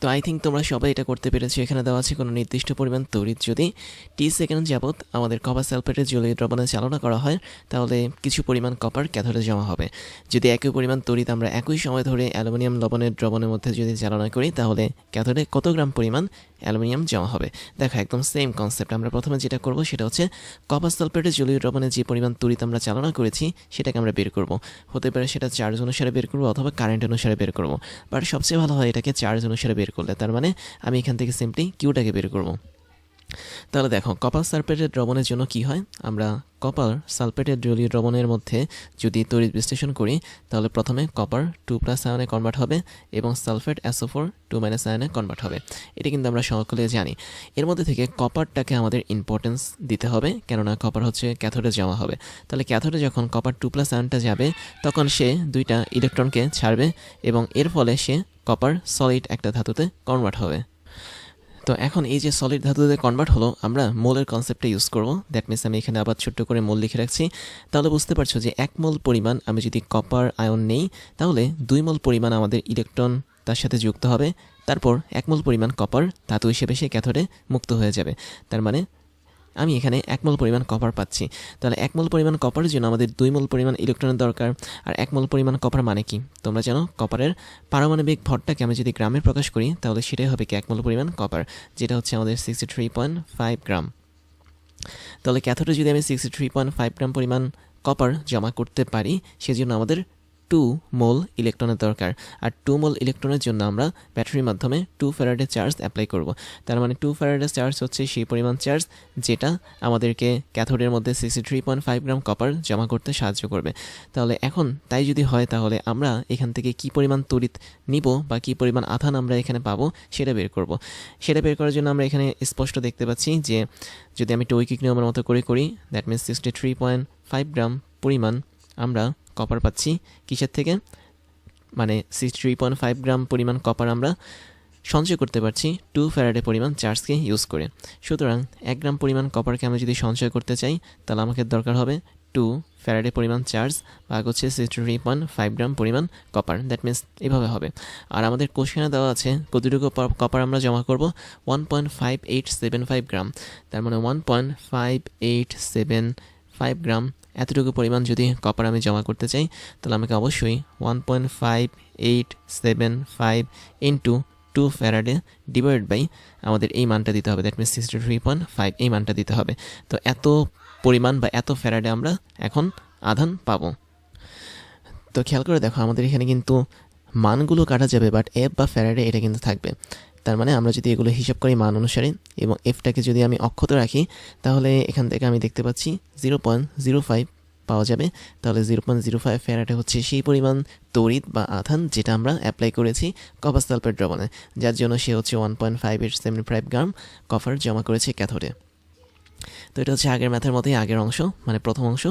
তো I think তোমরা সবাই এটা করতে পেরেছ। এখানে দেওয়া আছে কোনো নির্দিষ্ট পরিমাণ তড়িৎ। যদি টি সেকেন্ড যাবত আমাদের কপার সালফেটের জলীয় দ্রবণে চালনা করা হয়, তাহলে কিছু পরিমাণ কপার ক্যাথোডে জমা হবে। যদি একই পরিমাণ তড়িৎ আমরা একই সময় ধরে অ্যালুমিনিয়াম লবণের দ্রবণের মধ্যে যদি চালনা করি, তাহলে ক্যাথোডে কত গ্রাম পরিমাণ অ্যালুমিনিয়াম জমা হবে? দেখো, একদম সেম কনসেপ্ট আমরা প্রথমে যেটা করব সেটা হচ্ছে কপার সালফেটের জলীয় দ্রবণে যে পরিমাণ তড়িৎ আমরা চালনা করেছি, সেটাকে আমরা বের করব। হতে পারে সেটা চার্জ অনুসারে বের করব অথবা কারেন্ট অনুসারে বের করব। বাট সবচেয়ে ভালো হয় এটাকে চার্জ অনুসারে বের করলে। তার মানে আমি এখান থেকে সিম্পলি কিউটাকে বের করব। তাহলে দেখো কপার সালফেটের দ্রবণের জন্য কি হয়? আমরা কপার সালফেটের জলীয় দ্রবণের মধ্যে যদি তড়িৎ বিশ্লেষণ করি, তাহলে প্রথমে কপার টু প্লাস আয়নে কনভার্ট হবে এবং sulphate S O four two minus আয়নে convert হবে। এটা কিন্তু আমরা সকলে জানি। এর মধ্যে থেকে কপারটাকে আমাদের ইম্পর্টেন্স দিতে হবে, কেননা কপার হচ্ছে ক্যাথোডে জমা হবে। তাহলে ক্যাথোডে যখন কপার টু প্লাস আয়নটা যাবে, তখন সে দুইটা ইলেকট্রনকে ছাড়বে এবং এর ফলে সে কপার সলিড একটা ধাতুতে কনভার্ট হবে। তো এখন এই যে সলিড ধাতুতে কনভার্ট হলো, আমরা মোলের কনসেপ্টটা ইউজ করব। দ্যাট মিনস আমি এখানে আবার ছোট্ট করে মোল লিখে রাখছি। তাহলে বুঝতে পারছ যে এক মোল পরিমাণ আমি যদি কপার আয়ন নেই, তাহলে দুই মোল পরিমাণ আমাদের ইলেকট্রন তার সাথে যুক্ত হবে। তারপর এক মোল পরিমাণ কপার ধাতু হিসেবে সে ক্যাথোডে মুক্ত হয়ে যাবে। তার মানে আমি এখানে এক মোল পরিমাণ কপার পাচ্ছি। তাহলে এক মোল পরিমাণ কপারের জন্য আমাদের দুই মোল পরিমাণ ইলেকট্রনের দরকার। আর এক মোল পরিমাণ কপার মানে কি? তোমরা জানো কপারের পারমাণবিক ভরটাকে আমি যদি গ্রামে প্রকাশ করি, তাহলে সেটাই হবে কি এক মোল পরিমাণ কপার যেটা হচ্ছে আমাদের sixty three point five gram. তাহলে ক্যাথোডে যদি আমি sixty three point five gram পরিমাণ কপার জমা করতে পারি, সেজন্য আমাদের টু মোল ইলেকট্রনের দরকার। আর টু মোল ইলেকট্রনের জন্য আমরা ব্যাটারির মাধ্যমে টু ফ্যারাডে চার্জ অ্যাপ্লাই করব। তার মানে টু ফ্যারাডে চার্জ হচ্ছে সেই পরিমাণ চার্জ যেটা আমাদেরকে ক্যাথোডের মধ্যে sixty three point five gram copper জমা করতে সাহায্য করবে। তাহলে এখন তাই যদি হয়, তাহলে আমরা এখান থেকে কি পরিমাণ তড়িৎ নিব বা কি পরিমাণ আধান আমরা এখানে পাবো সেটা বের করব। সেটা বের করার জন্য আমরা এখানে স্পষ্ট দেখতে পাচ্ছি যে যদি আমি টৈকিক নিয়মের মতো করে করি that means sixty three point five gram পরিমাণ আমরা কপার পাচ্ছি। কিসের থেকে? মানে sixty three point five gram পরিমাণ কপার আমরা সঞ্চয় করতে পারছি টু ফ্যারাডে পরিমাণ চার্জকে ইউজ করে। সুতরাং এক গ্রাম পরিমাণ কপারকে আমি যদি সঞ্চয় করতে চাই, তাহলে আমাকে দরকার হবে টু ফ্যারাডে পরিমাণ চার্জ ভাগ হচ্ছে sixty three point five gram পরিমাণ কপার দ্যাট মিনস এভাবে হবে। আর আমাদের কোশ্চেনে দেওয়া আছে, কতটুকু কপার আমরা জমা করব? One point five eight seven five gram তার মানে one point five eight seven five gram এতটুকু পরিমাণ যদি কপার আমি জমা করতে চাই, তাহলে আমাকে অবশ্যই one point five eight seven five into two faraday divide by আমাদের এই মানটা দিতে হবে। That means sixty three point five এই মানটা দিতে হবে। তো এত পরিমাণ বা এত ফ্যারাডে আমরা এখন আধান পাবো। তো খেয়াল করে দেখো, আমাদের এখানে কিন্তু মানগুলো কাটা যাবে বাট এফ বা ফ্যারাডে এটা কিন্তু থাকবে। তার মানে আমরা যদি এগুলো হিসাব করি মান অনুসারে এবং এফটাকে যদি আমি অক্ষত রাখি, তাহলে এখান থেকে আমি দেখতে পাচ্ছি জিরো পয়েন্ট জিরো ফাইভ পাওয়া যাবে। তাহলে zero point zero five faraday হচ্ছে সেই পরিমাণ তড়িৎ বা আধান যেটা আমরা অ্যাপ্লাই করেছি কপার সালফেট দ্রবণে, যার জন্য সে হচ্ছে one point five eight seven five gram, copper জমা করেছে ক্যাথোডে তো এটা হচ্ছে আগের ম্যাথের মতোই আগের অংশ মানে প্রথম অংশ।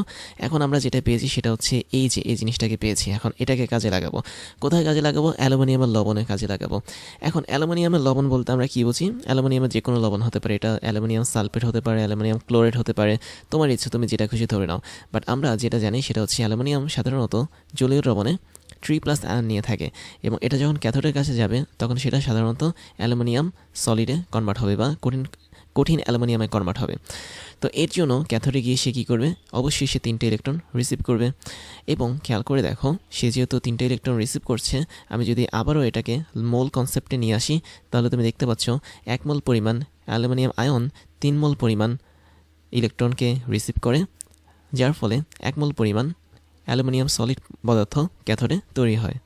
এখন আমরা যেটা পেয়েছি সেটা হচ্ছে এই যে, এই জিনিসটাকে পেয়েছি। এখন এটাকে কাজে লাগাবো। কোথায় কাজে লাগাবো? অ্যালুমিনিয়ামের লবণে কাজে লাগাবো। এখন অ্যালুমিনিয়ামের লবণ বলতে আমরা কী বুঝি? অ্যালুমিনিয়ামের যে কোনো লবণ হতে পারে, এটা অ্যালুমিনিয়াম সালফেট হতে পারে, অ্যালুমিনিয়াম ক্লোরেট হতে পারে। তোমার ইচ্ছে, তুমি যেটা খুশি ধরে নাও। বাট আমরা যেটা জানি সেটা হচ্ছে অ্যালুমিনিয়াম সাধারণত জলীয় লবণে থ্রি প্লাস আয়ন নিয়ে থাকে এবং এটা যখন ক্যাথোডের কাছে যাবে, তখন সেটা সাধারণত অ্যালুমিনিয়াম সলিডে কনভার্ট হবে বা কঠিন কঠিন অ্যালুমিনিয়ামে কনভার্ট হবে। তো এর জন্য ক্যাথোডে গিয়ে সে কী করবে? অবশ্যই সে তিনটে ইলেকট্রন রিসিভ করবে। এবং খেয়াল করে দেখো, সে যেহেতু তিনটে ইলেকট্রন রিসিভ করছে, আমি যদি আবারও এটাকে মোল কনসেপ্টে নিয়ে আসি, তাহলে তুমি দেখতে পাচ্ছ, এক মোল পরিমাণ অ্যালুমিনিয়াম আয়ন তিন মোল পরিমাণ ইলেকট্রনকে রিসিভ করে, যার ফলে এক মোল পরিমাণ অ্যালুমিনিয়াম সলিড পদার্থ ক্যাথোডে তৈরি হয়।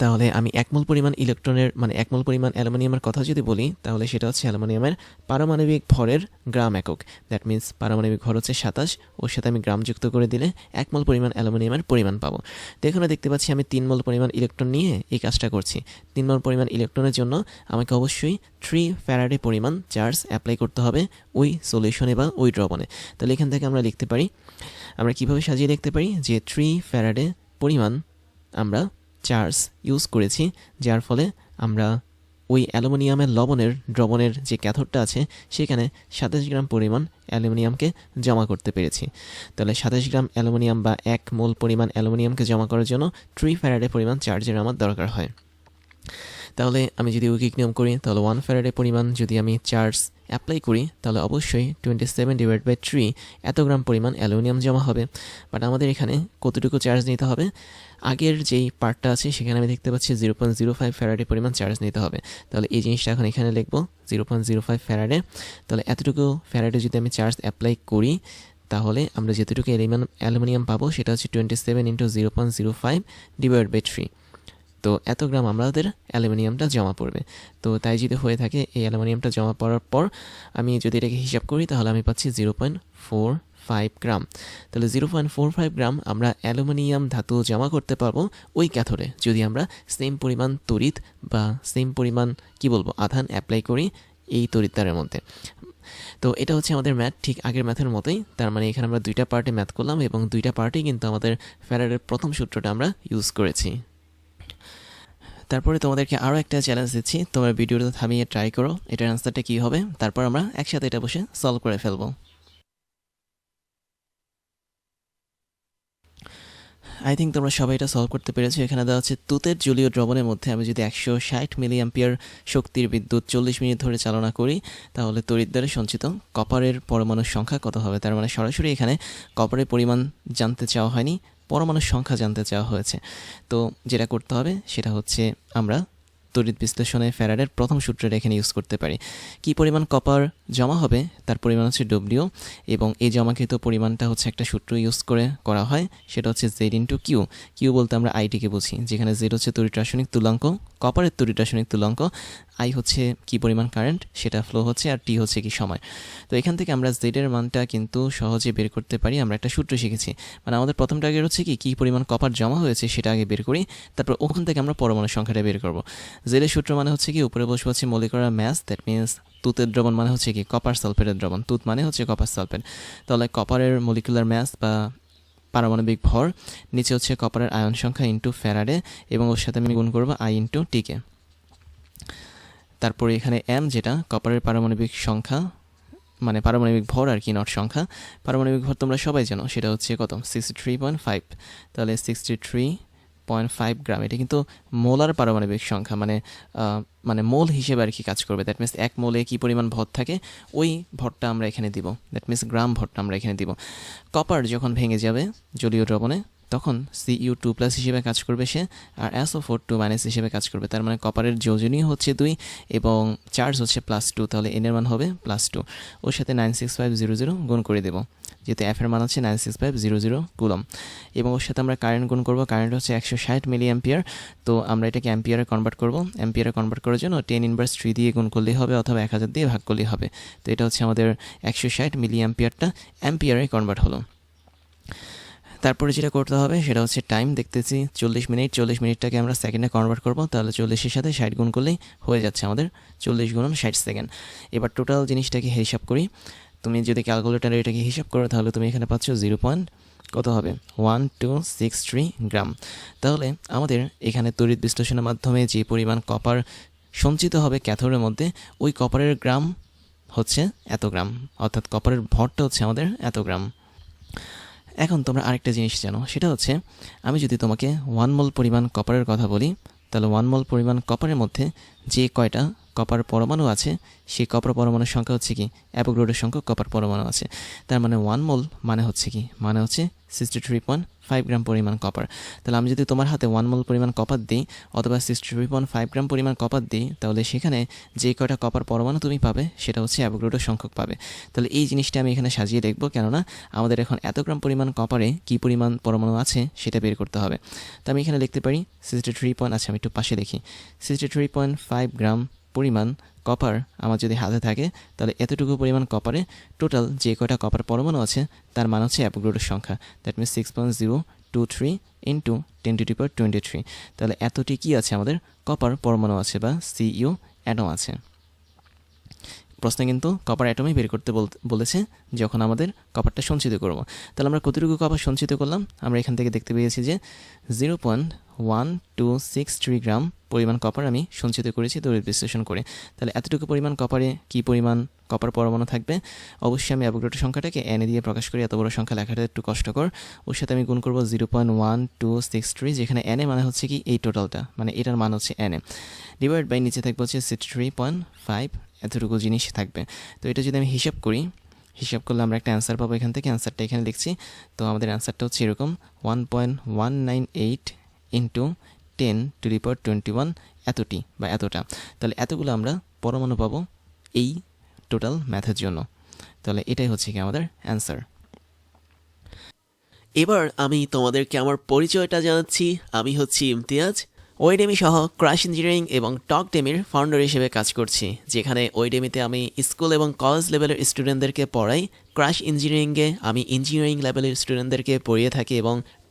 তাহলে আমি একমল পরিমাণ ইলেকট্রনের মানে একমল পরিমাণ অ্যালুমিনিয়ামের কথা যদি বলি, তাহলে সেটা হচ্ছে অ্যালুমিনিয়ামের পারমাণবিক ভরের গ্রাম একক। দ্যাট মিন্স পারমাণবিক ভর হচ্ছে সাতাশ, ওর সাথে আমি গ্রাম যুক্ত করে দিলে একমল পরিমাণ অ্যালুমিনিয়ামের পরিমাণ পাবো। তো এখানে দেখতে পাচ্ছি আমি তিন মল পরিমাণ ইলেকট্রন নিয়ে এই কাজটা করছি। তিন মল পরিমাণ ইলেকট্রনের জন্য আমাকে অবশ্যই থ্রি ফ্যারাডে পরিমাণ চার্জ অ্যাপ্লাই করতে হবে ওই সলিউশনে বা ওই দ্রবণে। তাহলে এখান থেকে আমরা লিখতে পারি, আমরা কীভাবে সাজিয়ে লিখতে পারি যে থ্রি ফ্যারাডে পরিমাণ আমরা চার্জ ইউজ করেছি, যার ফলে আমরা ওই অ্যালুমিনিয়ামের লবণের দ্রবণের যে ক্যাথরটা আছে, সেখানে সাতাশ গ্রাম পরিমাণ অ্যালুমিনিয়ামকে জমা করতে পেরেছি। তাহলে সাতাশ গ্রাম অ্যালুমিনিয়াম বা এক মোল পরিমাণ অ্যালুমিনিয়ামকে জমা করার জন্য ট্রি ফ্যারাডে পরিমাণ চার্জের আমার দরকার হয়। তাহলে আমি যদি উইকিক নিয়ম করি, তাহলে ওয়ান ফ্যারাডে পরিমাণ যদি আমি চার্জ অ্যাপ্লাই করি, তাহলে অবশ্যই twenty seven divide by three এত গ্রাম পরিমাণ অ্যালুমিনিয়াম জমা হবে। বাট আমাদের এখানে কতটুকু চার্জ নিতে হবে? আগের যেই পার্টটা আছে, সেখানে আমি দেখতে পাচ্ছি zero point zero five faraday পরিমাণ চার্জ নিতে হবে। তাহলে এই জিনিসটা এখন এখানে লিখব zero point zero five faraday তাহলে এতটুকু ফ্যারাডে যদি আমি চার্জ অ্যাপ্লাই করি, তাহলে আমরা যেতটুকু অ্যালুমিনিয়াম অ্যালুমিনিয়াম পাবো, সেটা হচ্ছে twenty seven into zero point zero five divide by three তো এত গ্রাম আমাদের অ্যালুমিনিয়ামটা জমা পড়বে। তো তাই যদি হয়ে থাকে এই অ্যালুমিনিয়ামটা জমা পড়ার পর আমি যদি এটাকে হিসাব করি, তাহলে আমি পাচ্ছি zero point four five gram. তাহলে zero point four five gram আমরা অ্যালুমিনিয়াম ধাতু জমা করতে পারব ওই ক্যাথরে যদি আমরা সেম পরিমাণ তড়িৎ বা সেম পরিমাণ, কি বলব, আধান অ্যাপ্লাই করি এই তড়িৎদ্বারের মধ্যে। তো এটা হচ্ছে আমাদের ম্যাথ ঠিক আগের ম্যাথের মতোই। তার মানে এখানে আমরা দুইটা পার্টে ম্যাথ করলাম এবং দুইটা পার্টেই কিন্তু আমাদের ফ্যারাডের প্রথম সূত্রটা আমরা ইউজ করেছি। তারপরে তোমাদেরকে আরও একটা চ্যালেঞ্জ দিচ্ছি। তোমরা ভিডিওটা থামিয়ে ট্রাই করো। এটার অ্যান্সারটা কী হবে? তারপর আমরা একসাথে এটা বসে সলভ করে ফেলব। আই থিঙ্ক তোমরা সবাই এটা সলভ করতে পেরেছ। এখানে দেওয়া হচ্ছে, তুতের জলীয় দ্রবণের মধ্যে আমি যদি একশো ষাট মিলি অ্যাম্পিয়ার শক্তির বিদ্যুৎ চল্লিশ মিনিট ধরে চালনা করি, তাহলে তড়িৎদ্বারে সঞ্চিত কপারের পরমাণুর সংখ্যা কত হবে? তার মানে সরাসরি এখানে কপারের পরিমাণ জানতে চাওয়া হয়নি। পরমাণুর সংখ্যা জানতে চাওয়া হয়েছে। তো যেটা করতে হবে সেটা হচ্ছে আমরা তড়িৎ বিশ্লেষণে ফ্যারাডের প্রথম সূত্রটা এখানে ইউজ করতে পারি। কি পরিমাণ কপার জমা হবে? তার পরিমাণ হচ্ছে ডব্লিউ এবং এই জমাকৃত পরিমাণটা হচ্ছে একটা সূত্র ইউজ করে করা হয়। সেটা হচ্ছে জেড ইন্টু কিউ কিউ বলতে আমরা আইটিকে বুঝি, যেখানে জেড হচ্ছে তড়িৎ রাসায়নিক তুলাঙ্ক কপারের তড়িৎ রাসায়নিক তুলাঙ্ক আই হচ্ছে কি পরিমাণ কারেন্ট সেটা ফ্লো হচ্ছে আর টি হচ্ছে কি সময়। তো এখান থেকে আমরা জেডের মানটা কিন্তু সহজে বের করতে পারি, আমরা একটা সূত্র শিখেছি। মানে আমাদের প্রথম টার্গেট হচ্ছে কি, কী পরিমাণ কপার জমা হয়েছে সেটা আগে বের করি, তারপর ওখান থেকে আমরা পরমাণু সংখ্যাটা বের করব। জেডের সূত্র মানে হচ্ছে কি, উপরে বসে হচ্ছে মলিকুলার ম্যাস দ্যাট মিনস তুতের দ্রবণ মানে হচ্ছে কি, কপার সালফেটের দ্রবণ। তুত মানে হচ্ছে কপার সালফেট। তাহলে কপারের মলিকুলার ম্যাস বা পারমাণবিক ভর নিচে হচ্ছে কপারের আয়ন সংখ্যা ইন্টু ফ্যারাডে এবং ওর সাথে আমি গুণ করব আই ইন্টু টিকে তারপরে এখানে এম যেটা, কপারের পারমাণবিক সংখ্যা মানে পারমাণবিক ভর আর কি নট সংখ্যা। পারমাণবিক ভর তোমরা সবাই জানো, সেটা হচ্ছে কত? সিক্সটি থ্রি পয়েন্ট ফাইভ তাহলে sixty three point five gram, এটা কিন্তু মোলার পারমাণবিক সংখ্যা মানে মানে মোল হিসেবে আর কি কাজ করবে। দ্যাট মিনস এক মোলে কী পরিমাণ ভর থাকে, ওই ভরটা আমরা এখানে দিব। দ্যাট মিনস গ্রাম ভরটা আমরা এখানে দিব। কপার যখন ভেঙে যাবে জলীয় দ্রবণে, তখন সি ইউ টু প্লাস হিসেবে কাজ করবে সে, আর S O four two minus হিসেবে কাজ করবে। তার মানে কপারের যোজনীয় হচ্ছে দুই এবং চার্জ হচ্ছে প্লাস টু তাহলে এনের মান হবে প্লাস টু ওর সাথে nine six five zero zero গুণ করে দেবো। যেহেতু এফের মান হচ্ছে nine six five zero zero coulomb. এবং ওর সাথে আমরা কারেন্ট গুণ করব কারেন্ট হচ্ছে একশো ষাট মিলি অ্যাম্পিয়ার তো আমরা এটাকে অ্যাম্পিয়ারে কনভার্ট করব। অ্যাম্পিয়ারে কনভার্ট করার জন্য টেন ইনভার্স থ্রি দিয়ে গুণ করলেই হবে অথবা এক হাজার দিয়ে ভাগ করলেই হবে। তো এটা হচ্ছে আমাদের একশো ষাট মিলি অ্যাম্পিয়ারটা অ্যাম্পিয়ারে কনভার্ট হলো। তারপরে যেটা করতে হবে, সেটা হচ্ছে টাইম দেখতেছি চল্লিশ মিনিট চল্লিশ মিনিটটাকে আমরা সেকেন্ডে কনভার্ট করব। তাহলে চল্লিশের সাথে ষাট গুণ করলেই হয়ে যাচ্ছে আমাদের চল্লিশ গুণন ষাট সেকেন্ড এবার টোটাল জিনিসটাকে হিসাব করি। তুমি যদি ক্যালকুলেটারে এটাকে হিসাব করো, তাহলে তুমি এখানে পাচ্ছ জিরো পয়েন্ট, কত হবে? One two six three gram তাহলে আমাদের এখানে তড়িৎ বিশ্লেষণের মাধ্যমে যে পরিমাণ কপার সঞ্চিত হবে ক্যাথোডের মধ্যে, ওই কপারের গ্রাম হচ্ছে এত গ্রাম অর্থাৎ কপারের ভরটা হচ্ছে আমাদের এত গ্রাম এখন তোমরা আরেকটা জিনিস জানো, সেটা হচ্ছে আমি যদি তোমাকে ওয়ান মোল পরিমাণ কপারের কথা বলি, তাহলে ওয়ান মোল পরিমাণ কপারের মধ্যে যে কয়টা কপার পরমাণু আছে, সেই কপার পরমাণুর সংখ্যা হচ্ছে কি? অ্যাপোগ্রোডের সংখ্যক কপার পরমাণু আছে। তার মানে ওয়ান মোল মানে হচ্ছে কি? মানে হচ্ছে sixty three point five gram পরিমাণ কপার। তাহলে আমি যদি তোমার হাতে ওয়ান মোল পরিমাণ কপার দিই অথবা sixty three point five gram পরিমাণ কপার দিই, তাহলে সেখানে যে কয়টা কপার পরমাণু তুমি পাবে, সেটা হচ্ছে অ্যাভোগ্রোডের সংখ্যক পাবে। তাহলে এই জিনিসটা আমি এখানে সাজিয়ে দেখব, কেননা আমাদের এখন এত গ্রাম পরিমাণ কপারে কী পরিমাণ পরমাণু আছে সেটা বের করতে হবে। তো আমি এখানে লিখতে পারি সিক্সটি থ্রি পয়েন্ট আচ্ছা আমি একটু পাশে দেখি। Sixty three point five gram পরিমাণ কপার আমার যদি হাতে থাকে, তাহলে এতটুকু পরিমাণ কপারে টোটাল যে কয়টা কপার পরমাণু আছে, তার মান হচ্ছে অ্যাপোগ্রোডের সংখ্যা। That means six point zero two three into ten to power twenty three তাহলে এতটি কী আছে আমাদের? কপার পরমাণু আছে বা সিইউ অ্যাটম আছে। প্রশ্নে কিন্তু কপার অ্যাটমই বের করতে বলেছে যখন আমাদের কপারটা সঞ্চিত করব। তাহলে আমরা কতটুকু কপার সঞ্চিত করলাম? আমরা এখান থেকে দেখতে পেয়েছি যে zero point one two six three gram পরিমাণ কপার আমি সঞ্চিত করেছি তড়িৎ বিশ্লেষণ করে। তাহলে এতটুকু পরিমাণ কপারে কি পরিমাণ কপার পরমাণু থাকবে? অবশ্যই আমি অ্যাভোগাড্রো সংখ্যাটাকে এনে দিয়ে প্রকাশ করি, এত বড় সংখ্যা লেখাটা একটু কষ্টকর। ওর সাথে আমি গুণ করব zero point one two six three যেখানে এনে মানে হচ্ছে কি এই টোটালটা মানে এটার মান হচ্ছে এনে ডিভাইড বাই নিচে থাকবে হচ্ছে সিক্সটি থ্রি পয়েন্ট ফাইভ এতটুকু জিনিস থাকবে। তো এটা যদি আমি হিসাব করি, হিসাব করলে আমরা একটা অ্যান্সার পাবো এখান থেকে অ্যান্সারটা এখানে লিখছি। তো আমাদের অ্যান্সারটা হচ্ছে এরকম one point one nine eight into ten to the power twenty one এতটি বা এতটা। তাহলে এতগুলো আমরা পরমাণু পাবো এই টোটাল ম্যাথের জন্য। তাহলে এটাই হচ্ছে কি আমাদের অ্যান্সার এবার আমি তোমাদেরকে আমার পরিচয়টা জানাচ্ছি। আমি হচ্ছি ইমতিয়াজ। ওয়েডেমি সহ ক্রাশ ইঞ্জিনিয়ারিং এবং টক ডেমির ফাউন্ডার হিসেবে কাজ করছি, যেখানে ওয়েডেমিতে আমি স্কুল এবং কলেজ লেভেলের স্টুডেন্টদেরকে পড়াই। ক্রাশ ইঞ্জিনিয়ারিংয়ে আমি ইঞ্জিনিয়ারিং লেভেলের স্টুডেন্টদেরকে পড়িয়ে থাকি এবং